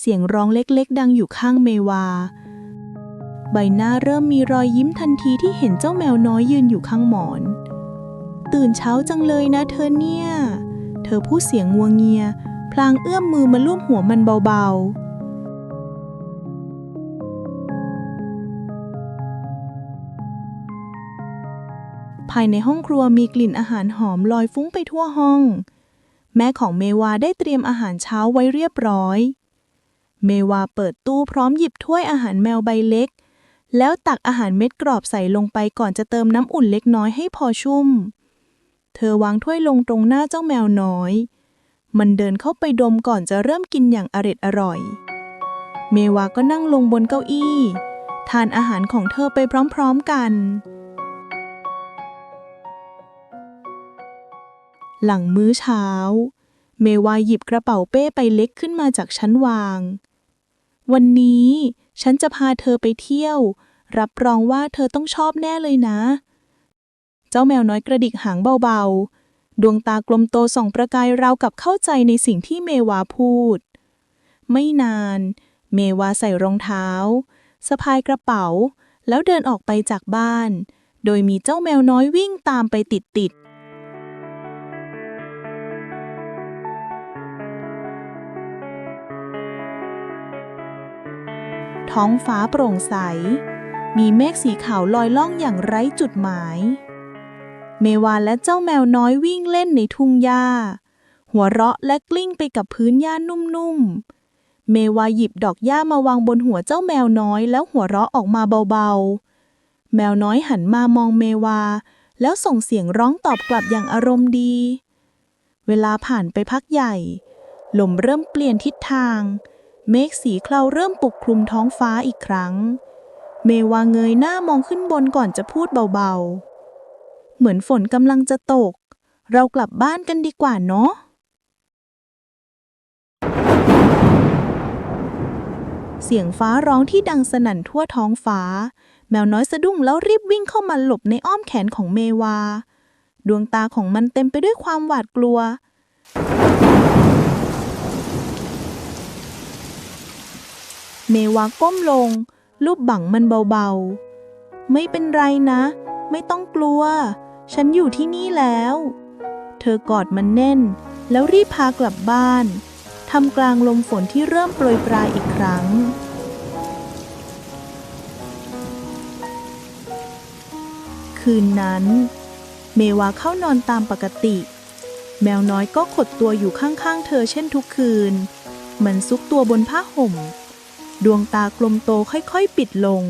เสียงร้องเล็กๆ ดังอยู่ข้างเมวา ใบหน้าเริ่มมีรอยยิ้มทันทีที่เห็นเจ้าแมวน้อยยืนอยู่ข้างหมอน ตื่นเช้าจังเลยนะเธอเนี่ย เธอพูดเสียงงัวงเงีย พลางเอื้อมมือมาลูบหัวมันเบาๆภายในห้องครัวมีกลิ่นอาหารหอมลอยฟุ้งไปทั่วห้อง แม่ของเมวาได้เตรียมอาหารเช้าไว้เรียบร้อย เมวาเปิดตู้พร้อมหยิบถ้วยอาหารแมวใบเล็ก แล้วตักอาหารเม็ดกรอบใส่ลงไปก่อนจะเติมน้ำอุ่นเล็กน้อยให้พอชุ่ม เธอวางถ้วยลงตรงหน้าเจ้าแมวน้อย มันเดินเข้าไปดมก่อนจะเริ่มกินอย่างอร็ดอร่อย เมวาก็นั่งลงบนเก้าอี้ ทานอาหารของเธอไปพร้อมๆกัน หลังมื้อเช้า เมวาหยิบกระเป๋าเป้ไปเล็กขึ้นมาจากชั้นวาง วันนี้ฉันจะพาเธอไปเที่ยว รับรองว่าเธอต้องชอบแน่เลยนะ เจ้าแมวน้อยกระดิกหางเบาๆ ดวงตากลมโตส่องประกายราวกับเข้าใจในสิ่งที่เมวาพูด ไม่นาน เมวาใส่รองเท้า สะพายกระเป๋า แล้วเดินออกไปจากบ้าน โดยมีเจ้าแมวน้อยวิ่งตามไปติดๆ ท้องฟ้าโปร่งใส มีเมฆสีขาวลอยล่องอย่างไร้จุดหมาย เมวาและเจ้าแมวน้อยวิ่งเล่นในทุ่งหญ้า หัวเราะและกลิ้งไปกับพื้นหญ้านุ่มๆ เมวาหยิบดอกหญ้ามาวางบนหัวเจ้าแมวน้อยแล้วหัวเราะออกมาเบาๆ แมวน้อยหันมามองเมวา แล้วส่งเสียงร้องตอบกลับอย่างอารมณ์ดี เวลาผ่านไปพักใหญ่ลมเริ่มเปลี่ยนทิศทาง เมฆสีเคลาเริ่มปกคลุมท้องฟ้าอีกครั้ง เมวาเงยหน้ามองขึ้นบนก่อนจะพูดเบาๆ เหมือนฝนกำลังจะตก เรากลับบ้านกันดีกว่าเนาะเสียงฟ้าร้องที่ดังสนั่นทั่วท้องฟ้า แมวน้อยสะดุ้งแล้วรีบวิ่งเข้ามาหลบในอ้อมแขนของเมวา ดวงตาของมันเต็มไปด้วยความหวาดกลัว เมวาก้มลงลูบบังมันเบาๆ ไม่เป็นไรนะ ไม่ต้องกลัว ฉันอยู่ที่นี่แล้ว เธอกอดมันแน่น แล้วรีบพากลับบ้านทำกลางลมฝนที่เริ่มโปรยปลายอีกครั้งคืนนั้น เมวาเข้านอนตามปกติ แมวน้อยก็ขดตัวอยู่ข้างๆ เธอเช่นทุกคืน มันซุกตัวบนผ้าห่ม ดวงตากลมโตค่อยๆ ปิดลง